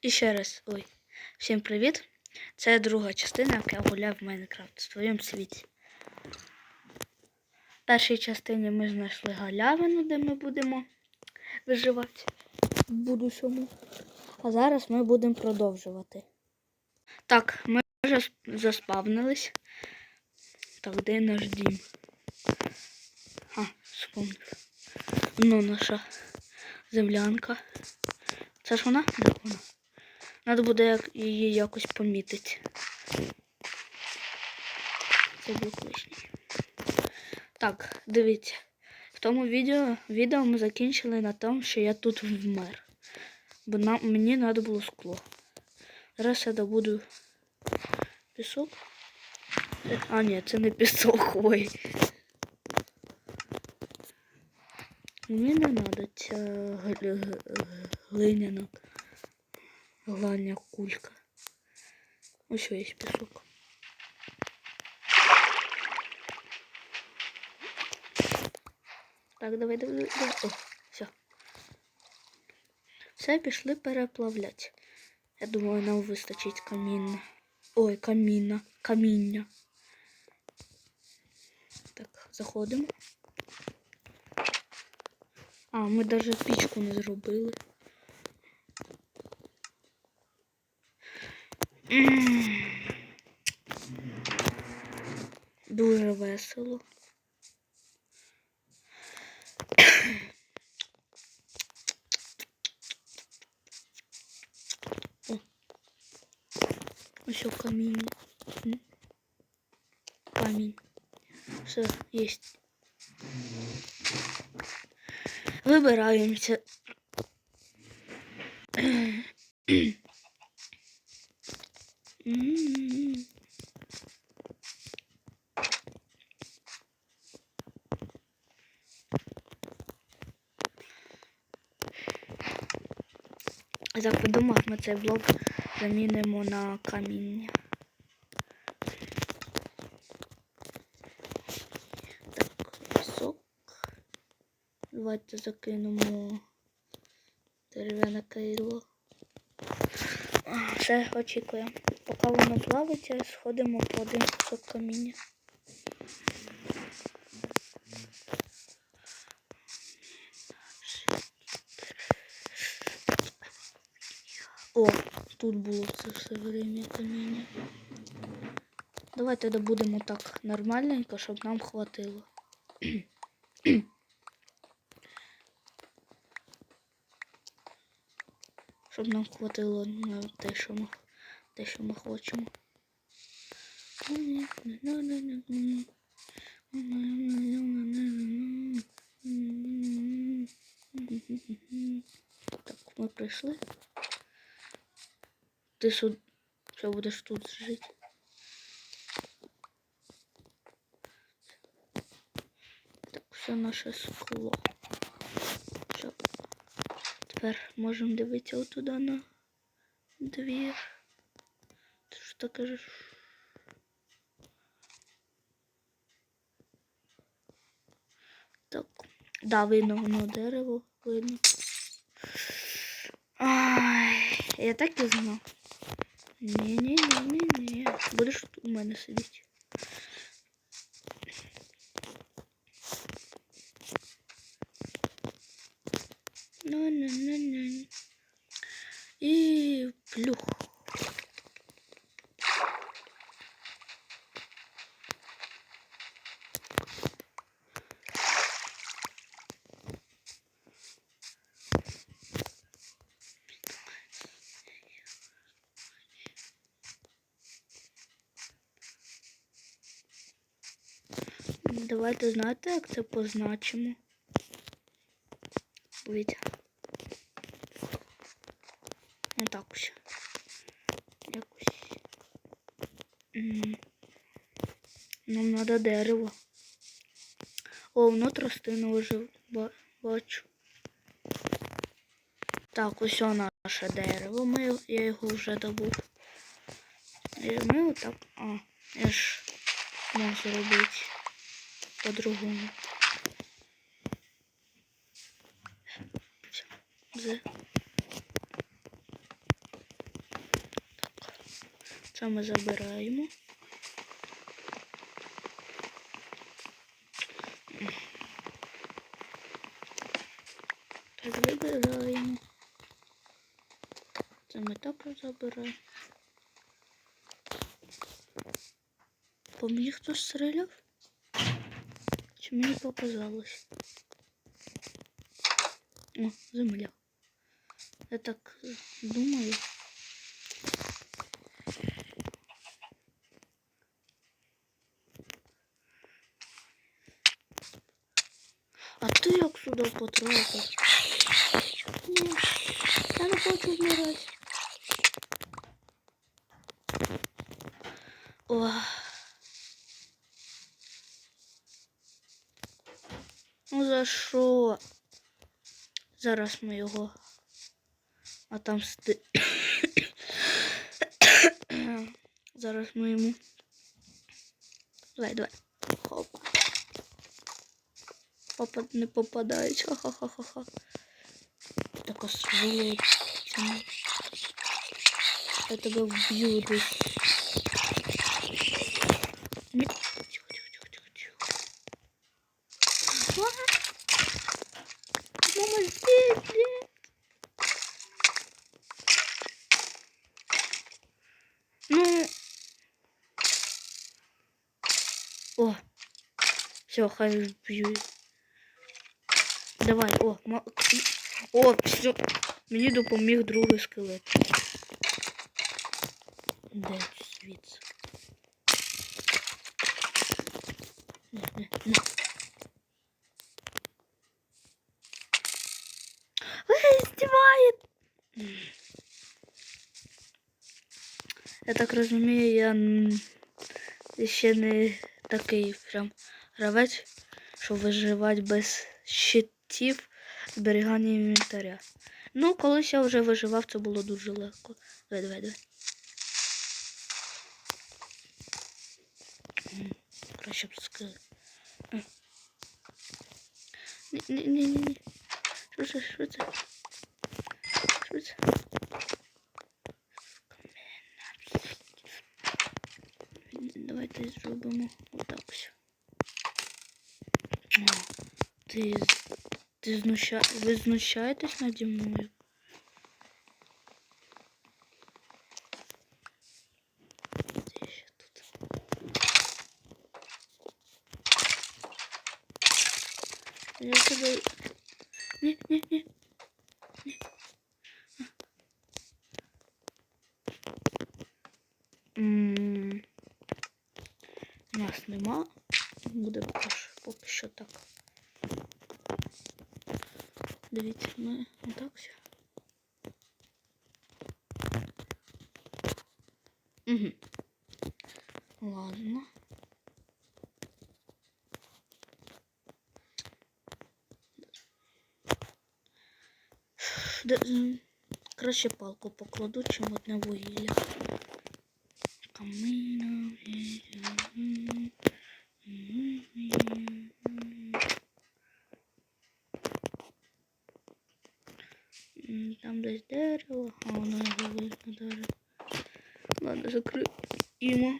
І ще раз, ой, всім привіт! Це друга частина, як я гуляв в Майнкрафт в своєму світі. В першій частині ми знайшли галявину, де ми будемо виживати в будущому. А зараз ми будемо продовжувати. Так, ми вже заспавнились. Так, де наш дім? А, вспомнив. Ну, наша землянка. Це ж вона? Да, вона. Надо буде її якось помітити. Це. Так, дивіться. В тому відео, відео ми закінчили на тому, що я тут вмер. Бо нам, мені треба було скло. Зараз я добуду пісок. А, ні, це не пісок, ой. Мені не треба ця гли- глання кулька. Ось є пісок. Так, давай, давай, давай. О, все. Все, пішли переплавляти. Я думаю, нам вистачить каміння. Ой, каміння. Каміння. Так, заходимо. А, ми навіть пічку не зробили. Дуже весело. Ось камінь. М. Все, есть. Вибираємося. М. Я так подумав, ми цей блок замінимо на каміння. Так, пісок. Давайте закинемо дерев'яне кайло. Все, очікуємо. Поки воно плавиться, сходимо по один кусок каміння. О, тут було це все время каміння. Давайте добудемо так нормальненько, щоб нам хватило. Щоб нам хватило на те, що ми, те, що ми хочемо. Так, ми прийшли. Ти суд... Що будеш тут жити? Так, все наше скло. Все. Тепер можемо дивитися отуда на двір. Ти що так кажеш? Так. Да, видно воно дерево, видно. Ай, я так і знав. Ні-ні-ні-ні-ні. Будеш тут у мене сидіти. Ну-ну-ну-ну. І плюх. Давайте знаєте, як це позначимо. Дивіться. Отак ось. Якось. М. Нам треба дерево. О, воно тростину вже бачу. Так, ось о наше дерево. Ми, я його вже добув. І ми отак. А, я ж можу зробити по-другому. З. Це ми забираємо. Так, вибираємо. Це ми також забираємо. По мені хтось стріляв? Чи мені показалось? О, земля. Я так думаю. А ти як сюди потрапив? Я не хочу вмирати. О. Ну за що? Зараз ми його отомсти. Зараз ми йому. Давай, давай. Хоп. Папа не попадають. Ха-ха-ха-ха-ха. Така сволочь. Я тебе вб'ю десь. О. Все, хай вб'ю. Давай, о, ма- о, все. Мені допоміг другий скелет. Де звідси? Не, не, не. Ви здіваєте? Я так розумію, я м, ще не такий прям гравець, що виживати без щитів зберігання інвентаря. Ну, колись я вже виживав, це було дуже легко. Давай, давай, давай. Краще б сказати. Ні, ні, ні, ні, ні. Що це, що це? Що це? Давайте зробимо отак все. Ти, ти знуща... Ви знущаєтесь наді мною? Де ще тут? Я тебе... Ні, ні, ні. М, Нас нема. Буде поки що, поки що так. Дивіться, ми отак все. Угу. Ладно. Краще палку покладу, чим одне вугілля. Камина. М, Там десь дерево, а воно його видно даже. Ладно, закриємо.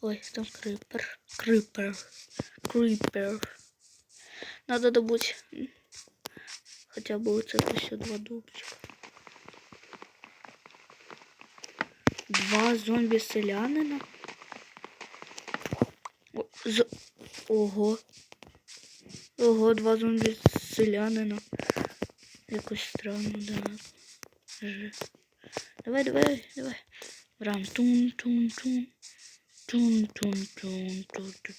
Ой, там крипер. Крипер. Крипер. Надо добыть м, хотя бы вот это еще два дубчика. Два зомби-селянина. О, з- Ого. Ого, два зомби-селянина. Якось странно, да. Ж. Давай, давай, давай. Рам тун тун тун. Тун тун тун тун тун.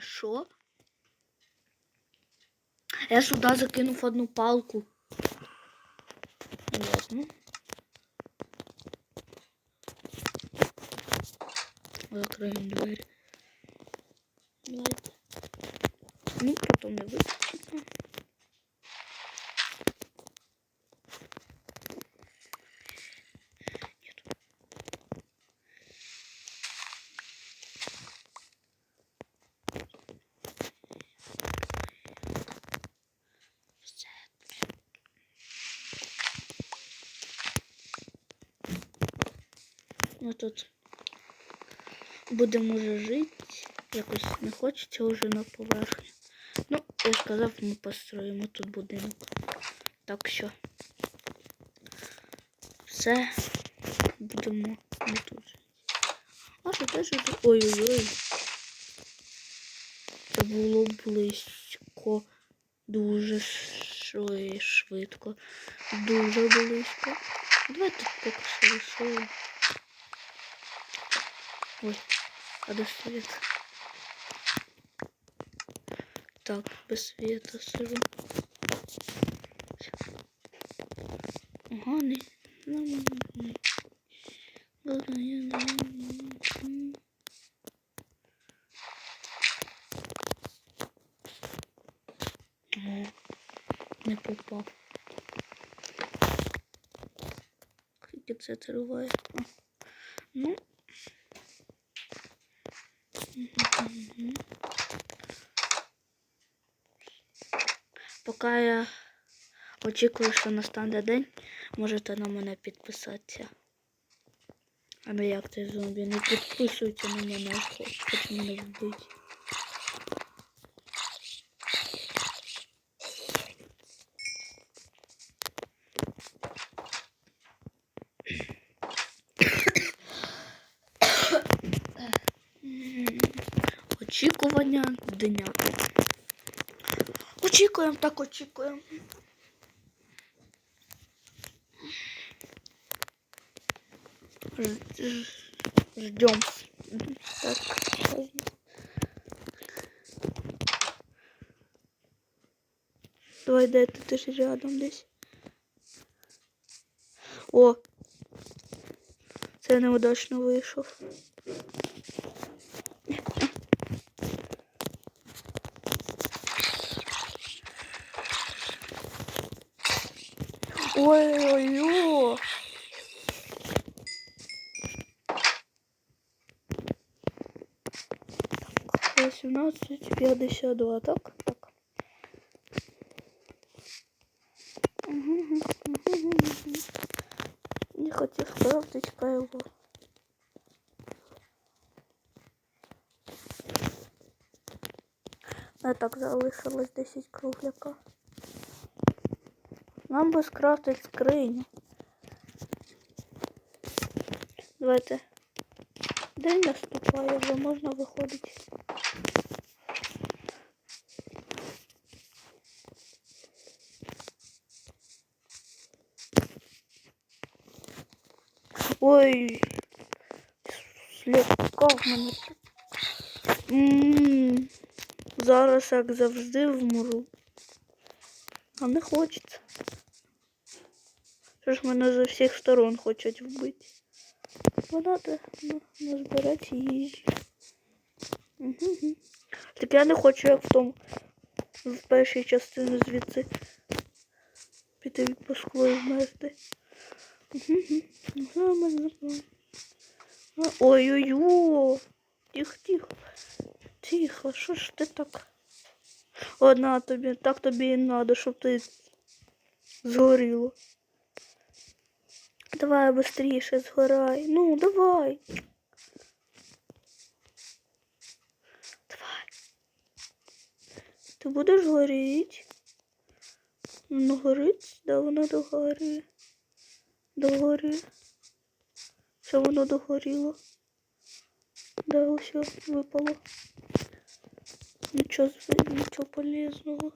Що? Я сюди закинув одну палку. Закриємо дверь Давайте. Ну, потім не вистачить. Вот тут будемо вже жити. Якось не хочеться вже на поверхні. Ну, я сказав, ми построїмо тут будинок. Так що все будемо не тут жити. А що теж? Ой-ой-ой. Це було близько. Дуже швидко. Дуже близько. Давайте поки що рисуємо. Ой, а де світ? Так, без света сижу. Ага, не. Ну, не попав. Скільки це триває? Ну. Поки я очікую, що настане день, можете на мене підписатися. А не як ти зомбі, не підписуйте на мене, хоч мене вбити. Очікування дня. Очікуємо, так очікуємо. Ждем. Так. Давай, дай ты же рядом десь. О! Це неудачно вийшов. Ой-ой-ой! 18.52, так? Так. Мгм, мгм, мгм, мгм. Не хотів крафтить кайло. А так залишилось 10 кругляка. Нам би скрафтить скриню. Давайте. День наступає, вже можна виходити. Ой, слякав мене. М, Зараз, як завжди, вмру. А не хочеться. Що ж мене з усіх сторон хочуть вбити. Вона де ну, назбирати їжі. Угу. Так я не хочу, як в тому в першій частині звідси піти склу і вмерти. Ой-ой-ой. Тихо, тихо. Тихо, що ж ти так? Одна тобі, так тобі і надо, щоб ти згоріло. Давай быстріше згорай. Ну, давай. Давай. Ти будеш горіти? Ну, горить, да воно догорює. Догорює. Все воно догоріло. Да, все випало. Нічого, нічого полезного.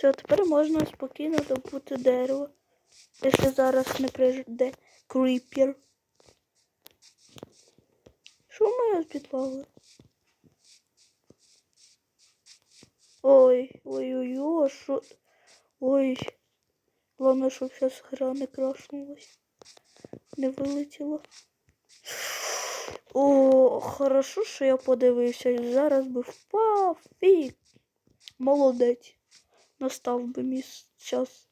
Все, тепер можна спокійно добути дерево. Якщо зараз не прийде кріпер. Що мене з підвали? Ой, ой-ой-ой, що? Ой. Главное, щоб зараз гра не крашнулась. Не вилетіло. О, хорошо, що я подивився. Зараз би впав. І молодець. Настав би мій час.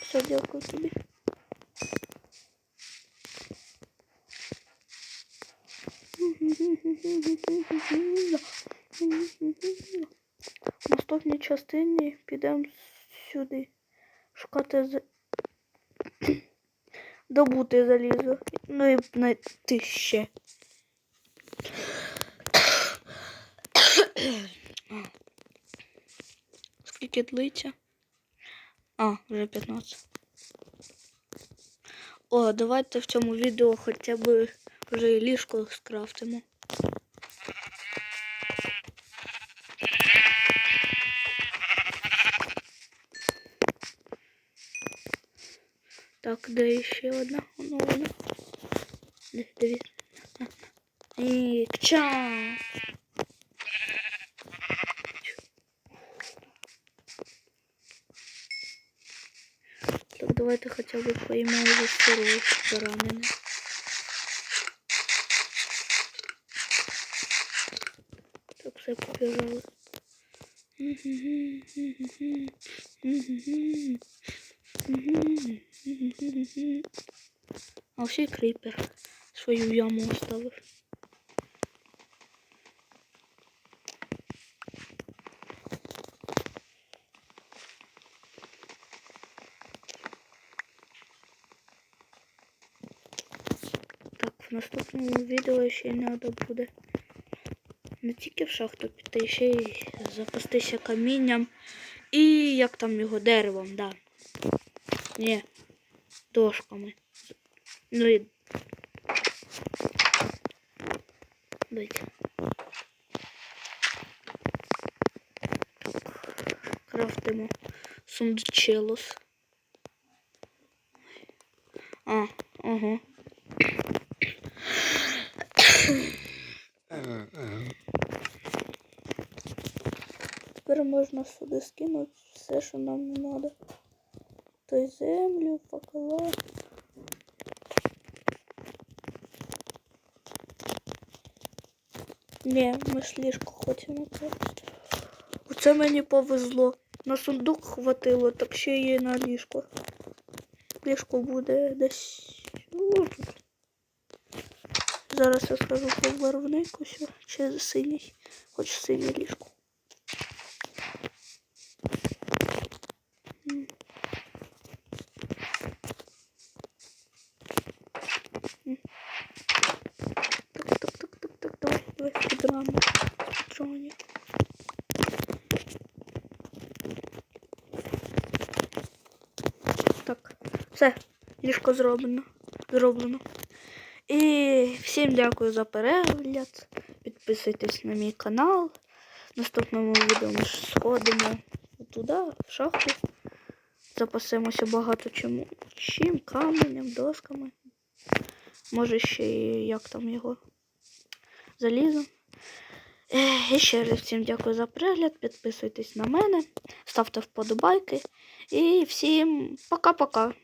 Все, дякую тобі. В наступній частині підемо сюди. Шукати. Добути залізо. Ну і знайти ще. Скільки длиться? А, вже 15. О, давайте в цьому відео хоча б вже і ліжко скрафтимо. Так, де ще одна? Воно вона. І кча. Так, давайте хоча б поїмо вже сиру баранини. Так, все побіжали. А ще й кріпер свою яму оставив. Так, в наступному відео ще треба буде не тільки в шахту піти, ще й запастися камінням і як там його деревом, да. Ні, дошками. Ну і. Дайте. Крафтимо сундучелос. А, ага. Тепер можна сюди скинути все, що нам не треба. Той землю, факела. Ні, ми ж ліжко хочемо. Оце мені повезло. На сундук хватило, так ще є на ліжко. Ліжко буде десь. Ну, тут. Зараз я скажу по барвнику, чи синій, хоч синє ліжко. М. М. Так, так, так, так, так, давай, давай підрано. Джоні. Так, все, ліжко зроблено. Зроблено. І всім дякую за перегляд. Підписуйтесь на мій канал. В наступному відео ми сходимо туди, в шахту. Запасемося багато чим, чим, каменем, досками. Може ще і як там його залізом. Е, І ще раз всім дякую за перегляд. Підписуйтесь на мене, ставте вподобайки. І всім пока-пока.